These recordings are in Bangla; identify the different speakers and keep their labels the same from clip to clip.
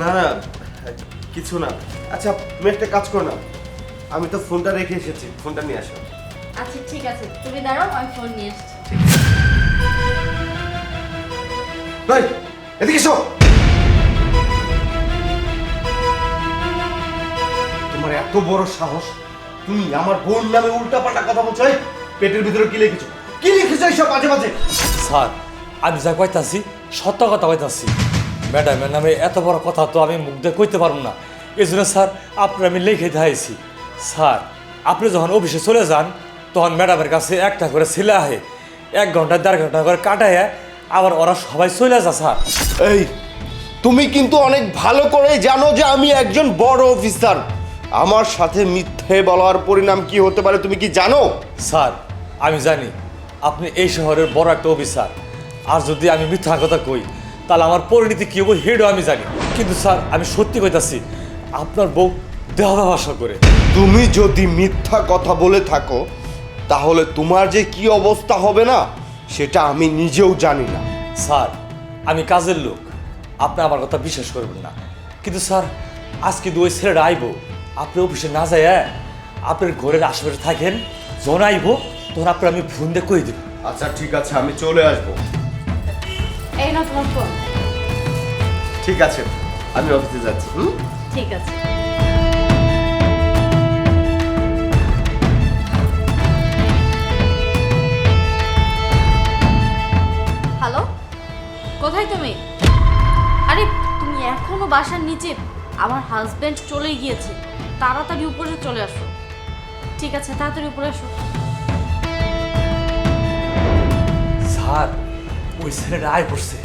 Speaker 1: না না কিছু না। আচ্ছা তুমি একটা কাজ করো না। আমি তো ফোনটা রেখে এসেছি ফোনটা নিয়ে আসো।
Speaker 2: আচ্ছা ঠিক আছে। তুমি দাঁড়াও আমি ফোন নিয়ে আসছি।
Speaker 1: ভাই এদিকে এসো। তোমার এত বড় সাহস তুমি আমার বোন নামে উল্টাপাল্টা কথা বলছো এই, পেটের ভিতরে কি লিখেছো? কি লিখেছো এইসব মাঝে মাঝে?
Speaker 3: স্যার আমি যা কইতাছি সত্য কথা কইতাছি। ম্যাডামের নামে এত বড় কথা তো আমি মুখ দিয়ে কইতে পারব না। এই জন্য স্যার আপনার আমি লিখে দিয়েছি। স্যার আপনি যখন অফিসে চলে যান তখন ম্যাডামের কাছে একটা করে ছেলে আহে। এক ঘণ্টা দেড় ঘণ্টা করে কাটায় আবার ওরা সবাই চলে যা স্যার।
Speaker 1: এই তুমি কিন্তু অনেক ভালো করে জানো যে আমি একজন বড় অফিসার। আমার সাথে মিথ্যে বলার পরিণাম কি হতে পারে তুমি কি জানো?
Speaker 3: স্যার আমি জানি। আপনি এই শহরের বড় একটা অফিসার। আর যদি আমি মিথ্যা কথা কই তাহলে আমার পরিণতি কী হব হেডও আমি জানি। কিন্তু স্যার আমি সত্যি কইতাছি আপনার বউ দেহ ভাষা করে।
Speaker 1: তুমি যদি মিথ্যা কথা বলে থাকো তাহলে তোমার যে কি অবস্থা হবে না সেটা আমি নিজেও জানি না।
Speaker 3: স্যার আমি কাজের লোক আপনি আমার কথা বিশ্বাস করবেন না। কিন্তু স্যার আজকে দুই ছেলেরা আইব আপনি অফিসে না যায় আপনার ঘরের আশেপাশে থাকেন যখন আইব তখন আপনার আমি ফোন দিয়ে কই দেব।
Speaker 1: আচ্ছা ঠিক আছে আমি চলে আসব।
Speaker 2: না তোমার ফোন।
Speaker 1: ঠিক আছে আমি অফিসে যাচ্ছি হুম?
Speaker 2: ঠিক আছে। হ্যালো কোথায় তুমি? আরে তুমি এখনও বাসার নিচে আমার হাজবেন্ড চলে গিয়েছে। তাড়াতাড়ি উপরে চলে আসো। ঠিক আছে তাড়াতাড়ি উপরে আসো।
Speaker 3: স্যার ওই ছেলেটা আয় পড়ছে।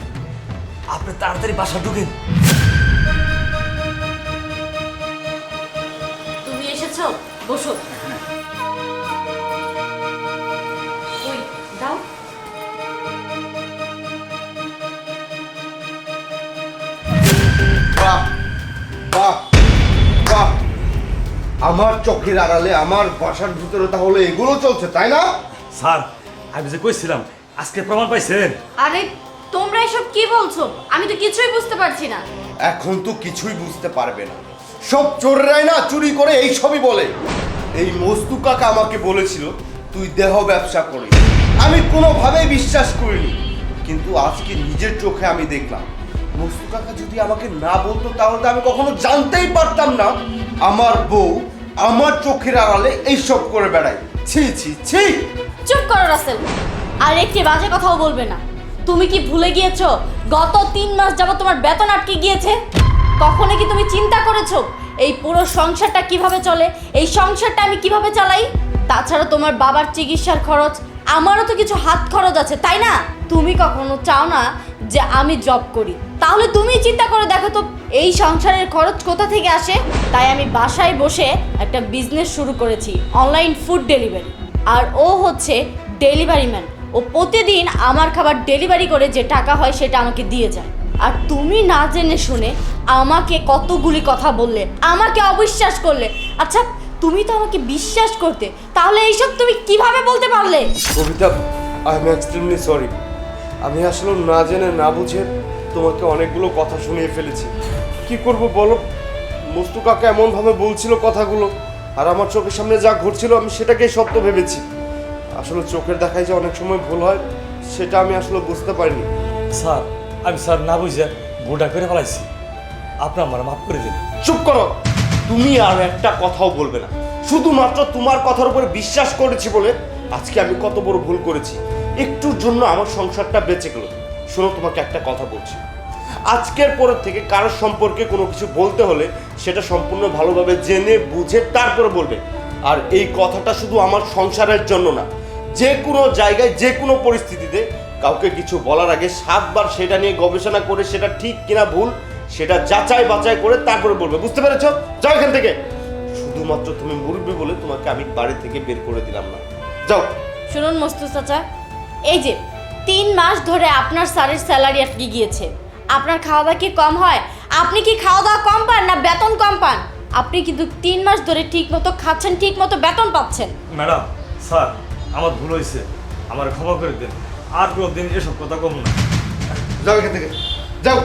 Speaker 3: আপনি তাড়াতাড়ি বাসা ঢুকেন।
Speaker 2: তুমি এসেছ? বসো। ওই দাও।
Speaker 1: বাহ বাহ বাহ। আমার চোখের আড়ালে আমার বাসার ভিতরে তাহলে এগুলো চলছে তাই না?
Speaker 3: স্যার আমি যে কইছিলাম আজকে প্রমাণ পাইছেন।
Speaker 2: আরে তোমরা এসব কি বলছো? আমি তো কিছুই বুঝতে পারছি না।
Speaker 1: এখন তো কিছুই বুঝতে পারবে না। সব চোররাই না চুরি করে এই সবই বলে। এই মস্তু কাকা আমাকে বলেছিল তুই দেহ ব্যবসা করিস। আমি কোনোভাবেই বিশ্বাস করিনি কিন্তু আজকে নিজের চোখে আমি দেখলাম মস্তু কাকা যদি আমাকে না বলতো তাহলে তো আমি কখনো জানতেই পারতাম না। আমার বউ আমার চোখের আড়ালে এইসব করে বেড়ায়। ছি ছি ছি।
Speaker 2: চুপ করো রাসেল। আর একটি বাজে কথাও বলবে না। তুমি কি ভুলে গিয়েছো? গত তিন মাস যাবত তোমার বেতন আটকে গিয়েছে। কখনো কি তুমি চিন্তা করেছ এই পুরো সংসারটা কীভাবে চলে? এই সংসারটা আমি কীভাবে চালাই? তাছাড়া তোমার বাবার চিকিৎসার খরচ, আমারও তো কিছু হাত খরচ আছে, তাই না? তুমি কখনো চাও না যে আমি জব করি। তাহলে তুমি চিন্তা করে দেখো তো, এই সংসারের খরচ কোথা থেকে আসে? তাই আমি বাসায় বসে একটা বিজনেস শুরু করেছি অনলাইন ফুড ডেলিভারি আর ও হচ্ছে ডেলিভারি ম্যান ও প্রতিদিন আমার খাবার ডেলিভারি করে যে টাকা হয় সেটা আমাকে দিয়ে যায়। আর তুমি না জেনে শুনে আমাকে কতগুলি কথা বললে, আমাকে অবিশ্বাস করলে। আচ্ছা তুমি তো আমাকে বিশ্বাস করতে, তাহলে এইসব তুমি কীভাবে বলতে পারলে?
Speaker 1: Kabita I am extremely sorry আমি আসলে না জেনে না বুঝে তোমাকে অনেকগুলো কথা শুনিয়ে ফেলেছি। কি করব বলো? মস্তু কাকা এমনভাবে বলছিল কথাগুলো, আর আমার চোখের সামনে যা ঘটছিল আমি সেটাকেই সত্য ভেবেছি। আসলে চোখের দেখায় যে অনেক সময় ভুল হয় সেটা আমি আসলে বুঝতে পারিনি।
Speaker 3: স্যার আমি স্যার না বুঝে ভুলটা করে ফেলাইছি। আপনি আমার মাফ করে দিন।
Speaker 1: চুপ করো! তুমি আর একটা কথাও বলবে না। শুধুমাত্র তোমার কথার উপরে বিশ্বাস করেছি বলে আজকে আমি কত বড় ভুল করেছি। একটুর জন্য আমার সংসারটা বেঁচে গেল। শোনো তোমাকে একটা কথা বলছি। আজকের পরের থেকে কারোর সম্পর্কে কোনো কিছু বলতে হলে সেটা সম্পূর্ণ ভালোভাবে জেনে বুঝে তারপরে বলবে। আর এই কথাটা শুধু আমার সংসারের জন্য না যে কোনো জায়গায় যে কোনো পরিস্থিতিতে কাউকে কিছু বলার আগে সাতবার সেটা নিয়ে গবেষণা করে সেটা ঠিক কিনা ভুল সেটা যাচাই বাছাই করে তারপরে বলবে। বুঝতে পেরেছ? যাও এখান থেকে। শুধুমাত্র তুমি মুরব্বী বলে তোমাকে আমি বাড়ি থেকে বের করে দিলাম না। যাও।
Speaker 2: শুনুন মস্তু চাচা এই যে তিন মাস ধরে আপনার স্যারের স্যালারি আটকে গিয়েছে। আপনার খাওয়া দাওয়া কি কম হয়? আপনি কি খাওয়া দাওয়া কম পান না বেতন কম পান? আপনি কিন্তু তিন মাস ধরে ঠিক মতো খাচ্ছেন ঠিক মতো বেতন পাচ্ছেন।
Speaker 3: ম্যাডাম স্যার আমার ভুল হয়েছে, আমার ক্ষমা করে দেন। আর কোনো দিন এসব কথা কম না।
Speaker 1: যাও এখান থেকে। যাও।